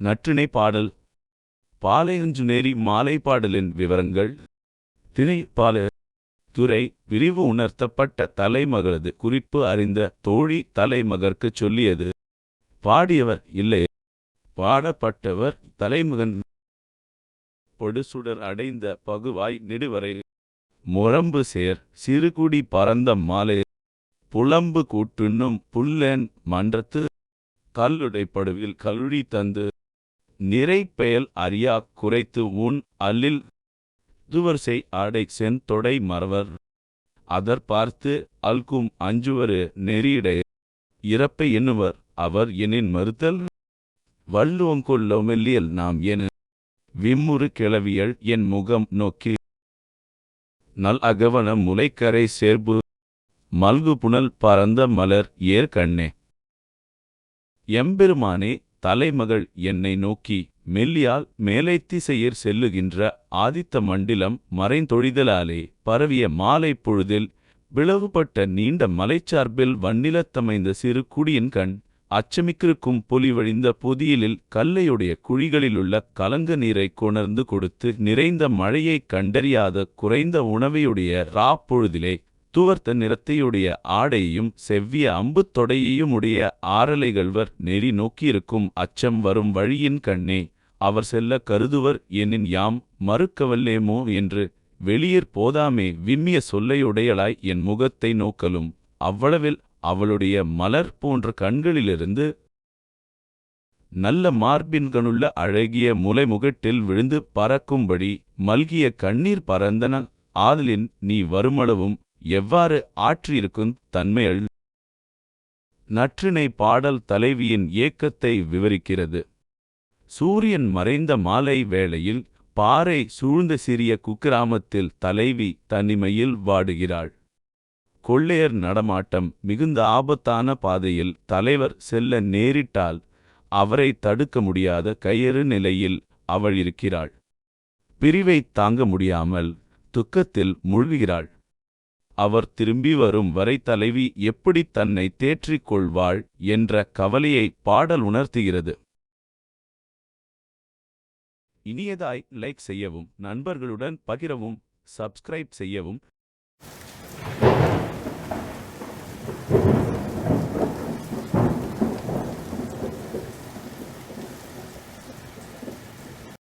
நற்றிணை பாடல். பாலையஞ்சுநேரி மாலை பாடலின் விவரங்கள். திணை பால. துறை விரிவு உணர்த்தப்பட்ட தலைமகளது குறிப்பு அறிந்த தோழி தலைமகர்க்குச் சொல்லியது. பாடியவர் இல்லை. பாடப்பட்டவர் தலைமகன். பொடுசுடர் அடைந்த பகுவாய் நெடுவரை. முரம்பு சேர் சிறுகுடி பரந்த மாலை. புலம்பு கூட்டுண்ணும் புல்லன் மன்றத்து. கல்லுடைப்படுவில் கழுழி தந்து. நிறை பெயல் அறியா குறைத்து உன் அல்லில் துவர்சை ஆடை செந்தொடை மறவர். அதற் பார்த்து அல்கும் அஞ்சுவரு நெறியிடை இறப்பை எண்ணுவர். அவர் எனின் மறுத்தல் வள்ளுவங்கொள்ளொமெல்லியல் நாம் என விம்முறு கிளவியல் என் முகம் நோக்கி. நல் அகவன முலைக்கரை சேர்பு மல்கு புனல் பரந்த மலர் ஏர் கண்ணே எம்பெருமானே தலைமகள் என்னை நோக்கி மெல்லியால் மேலைத்திசையிற் செல்லுகின்ற ஆதித்த மண்டிலம் மறைந்தொழிதலாலே பரவிய மாலைப் பொழுதில் பிளவுபட்ட நீண்ட மலைச்சார்பில் வன்னிலத்தமைந்த சிறு குடியின் கண் அச்சமிக்கிருக்கும் பொலிவழிந்த பொதியிலில் கல்லையுடைய குழிகளிலுள்ள கலங்க நீரைக் கொணர்ந்து கொடுத்து நிறைந்த மழையைக் கண்டறியாத குறைந்த உணவையுடைய ராப்பொழுதிலே துவர்த்த நிறத்தையுடைய ஆடையையும் செவ்விய அம்புத் தொடையையும் உடைய ஆரலைகள்வர் நெறி நோக்கியிருக்கும் அச்சம் வரும் வழியின் கண்ணே அவர் செல்ல கருதுவர் எனின் யாம் மறுக்கவல்லேமோ என்று வெளியிற் போதாமே விம்மிய சொல்லையுடையளாய் என் முகத்தை நோக்கலும். அவ்வளவில் அவளுடைய மலர் போன்ற கண்களிலிருந்து நல்ல மார்பின்கனுள்ள அழகிய முலைமுகட்டில் விழுந்து பறக்கும்படி மல்கிய கண்ணீர் பறந்தன ஆதலின் நீ வருமளவும் எவ்வாறு ஆற்றியிருக்குந் தன்மையள் நற்றிணை பாடல் தலைவியின் ஏக்கத்தை விவரிக்கிறது. சூரியன் மறைந்த மாலை வேளையில் பாறை சூழ்ந்த சிறிய குக்கிராமத்தில் தலைவி தனிமையில் வாடுகிறாள். கொள்ளையர் நடமாட்டம் மிகுந்த ஆபத்தான பாதையில் தலைவர் செல்ல நேரிட்டால் அவரை தடுக்க முடியாத கையறு நிலையில் அவள் இருக்கிறாள். பிரிவைத் தாங்க முடியாமல் துக்கத்தில் மூழ்குகிறாள். அவர் திரும்பி வரும் வரை தலைவி எப்படி தன்னை தேற்றிக் கொள்வாள் என்ற கவலையை பாடல் உணர்த்துகிறது. இனியதாய் லைக் செய்யவும் நண்பர்களுடன் பகிரவும் சப்ஸ்கிரைப் செய்யவும்.